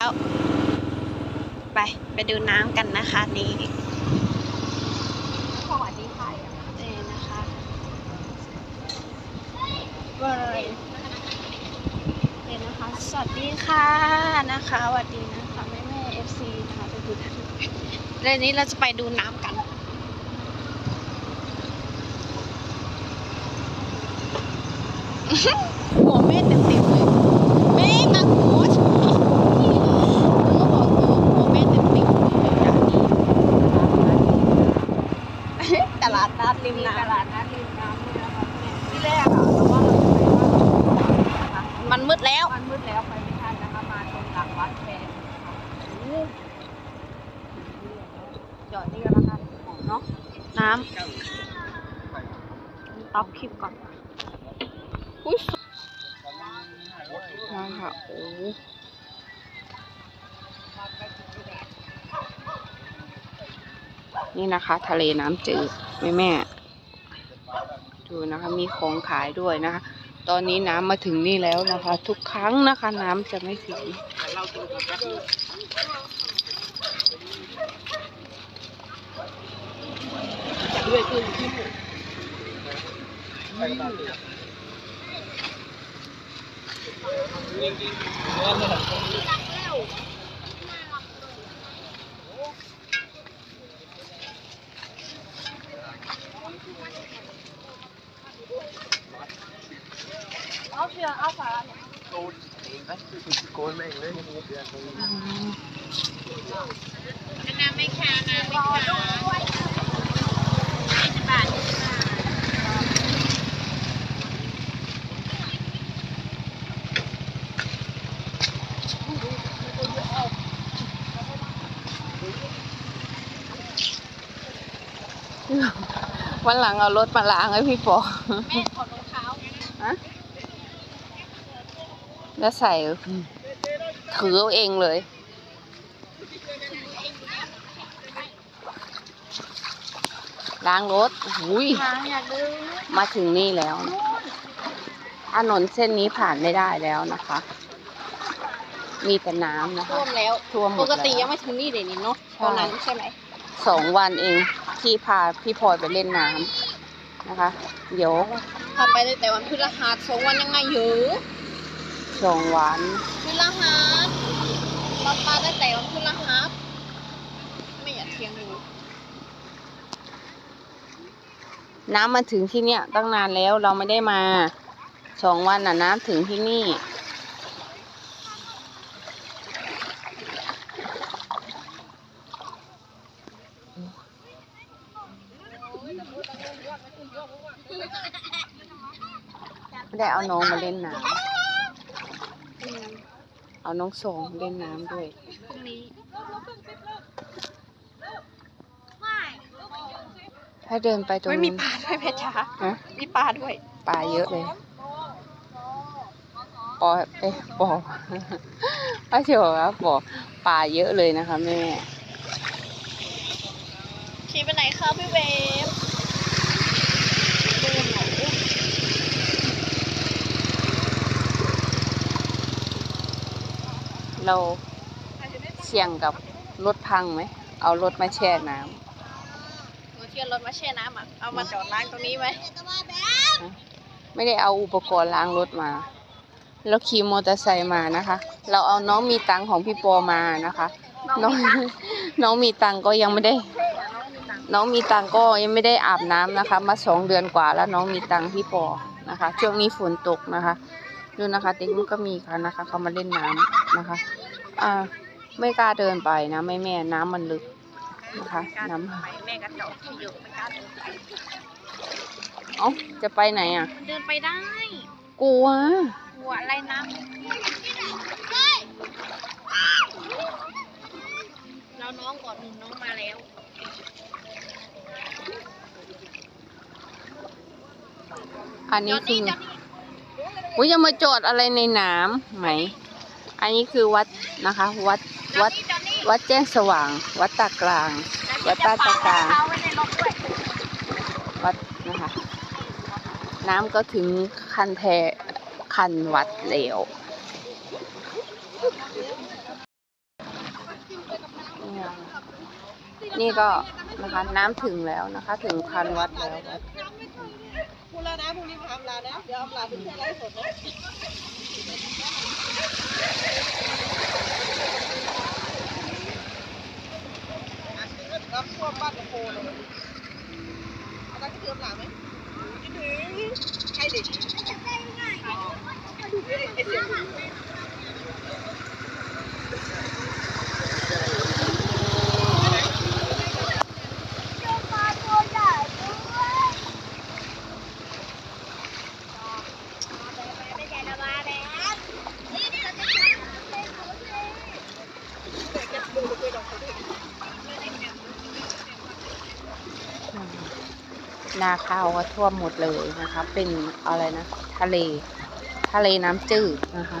แล้วไปไปดูน้ำกันนะคะนี่สวัสดีค่ะนี่นะคะว่าอะไรเนี่ยนะคะ สวัสดีค่ะนะคะสวัสดีนะคะแม่แม่เอฟซีนะคะไปดูท่านเรื่องนี้เราจะไปดูน้ำกันหัวแม่เต็มเต็มๆเลยแม่ตังหัวฉันหัวหัวแม่เต็มเต็มๆเลยอย่างนี้ตลาดนัดริม มี น้ ตลาดนัดริมน้ำนี่นะคะที่แรกอะเราว่าเราจะไปวัดนะคะำมันมืดแล้ว มันมืดแล้วไปไม่ทันนะคะมาตรงหลังวัดแทน จอดนี่กันแล้วกันเนาะน้ำต๊อปคลิปก่อนอุ้ยน้ำค่ะโอ้นี่นะคะ ทะเลน้ำจืดแม่แม่ดูนะคะมีของขายด้วยนะคะ ตอนนี้น้ำมาถึงนี่แล้วนะคะ ทุกครั้งนะคะ น้ำจะไม่ถึง เอาเชือกเอาฝา Går med engler. น้ำไม่แค่น้ำไม่แค่บาท วันหลังเอารถมาล้างให้พี่ปอแม่ถอดรองเท้าฮะแล้วใส่ถือเอาเองเลย ล้างรถหุยล้างอยากดูมาถึงนี่แล้วถนนเส้นนี้ผ่านไม่ได้แล้วนะคะ มีแต่น้ำนะคะท่วมแล้วท่วมหมปดกติแล้วยังไม่ถึงนี่เลยนี่เนาะใช่ตอนนั้นใช่ไหม สองวันเองที่พาพี่พลอยไปเล่นน้ำนะคะ เดี๋ยวพาไปตั้งแต่วันพฤหัสสองวันยังไงอยู่สองวันพฤหัสเรามาตั้งแต่วันพฤหัสไม่อยากเที่ยงดูน้ำมาถึงที่เนี่ยตั้งนานแล้วเราไม่ได้มาสองวันน่ะน้ำถึงที่นี่ ไม่ได้เอาน้องมาเล่นน้ำเอาน้องสองเล่นน้ำด้วยพรุ่งนี้ถ้าเดินไปตรงไม่มีนู้นปลาด้วยเพชรจ้าฮะมีปลาด้วย ปลาเยอะเลยปอเอ๊ะปอป้าเชียวครับปอปลาเยอะเลยนะคะแม่ขี่ไปไหนคะพี่เวฟเดินเหรอ เราเสี่ยงกับรถพังไหม เอารถมาแช่น้หนูเที่ยวรถมาแช่น้ำอะ เอามาจอดล้างตรงนี้ไหมำไม่ได้เอาอุปกรณ์ล้างรถมาแล้วขี่มอเตอร์ไซค์มานะคะ เราเอาน้องมีตังค์ของพี่ปอมานะคะ น้องน้องมีตังค์ก็ยังไม่ได้ น้องมีตังค์ก็ยังไม่ได้อาบน้ำนะคะ มาสองเดือนกว่าแล้วน้องมีตังค์พี่ปอนะคะ ช่วงนี้ฝนตกนะคะ ดูนะคะเด็กมันก็มีค่ะนะคะ เขามาเล่นน้ำนะคะ อ่า ไม่กล้าเดินไปนะแม่แม่น้ำมันลึกนะคะน้ำไปแม่กระจอกที่อยู่ไม่กล้าเดินไปเอ้าจะไปไหนอะ เดินไปได้ กลัวหัวอะไรนะแล้วน้องก่อนหนึ่งน้องมาแล้วอันจนี้อดคืนี่อจอดนี่อุ้ยจะมาจอดอะไรในน้ำไหม อันนี้คือวัดนะคะ วัดวัดวัดแจ้งสว่าง วัดตากลาง วัดต้ตากลาง วัดนะคะ น้ำก็ถึงคันแทคันวัดแล้วนี่ก็นะคะน้ำถึงแล้วนะคะ ถึงคันวัดแล้วคุณลานะพรุ่งนี้มาอำลาแล้วเดี๋ยวอำลาเป็นแค่ไร่สดนะ รับพวกบ้านกระโปงเลยอาจารย์ก็เตรียมหลาไหมคิดถึงใครเด็กไอเสียง นาข้าวก็ท่วมหมดเลยนะคะ เป็นอะไรนะ ทะเล ทะเลน้ำจืดนะคะ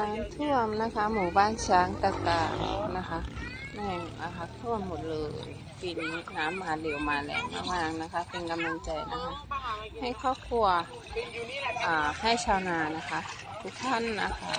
้ำท่วมนะคะ หมู่บ้านช้างตะกานะคะแม่งนะคะท่วมหมดเลยปีนี้น้ำมาเร็วมาแรงมากๆนะคะ เป็นกำลังใจนะคะ ให้ครอบครัวให้ชาวนานะคะ ทุกท่านนะคะ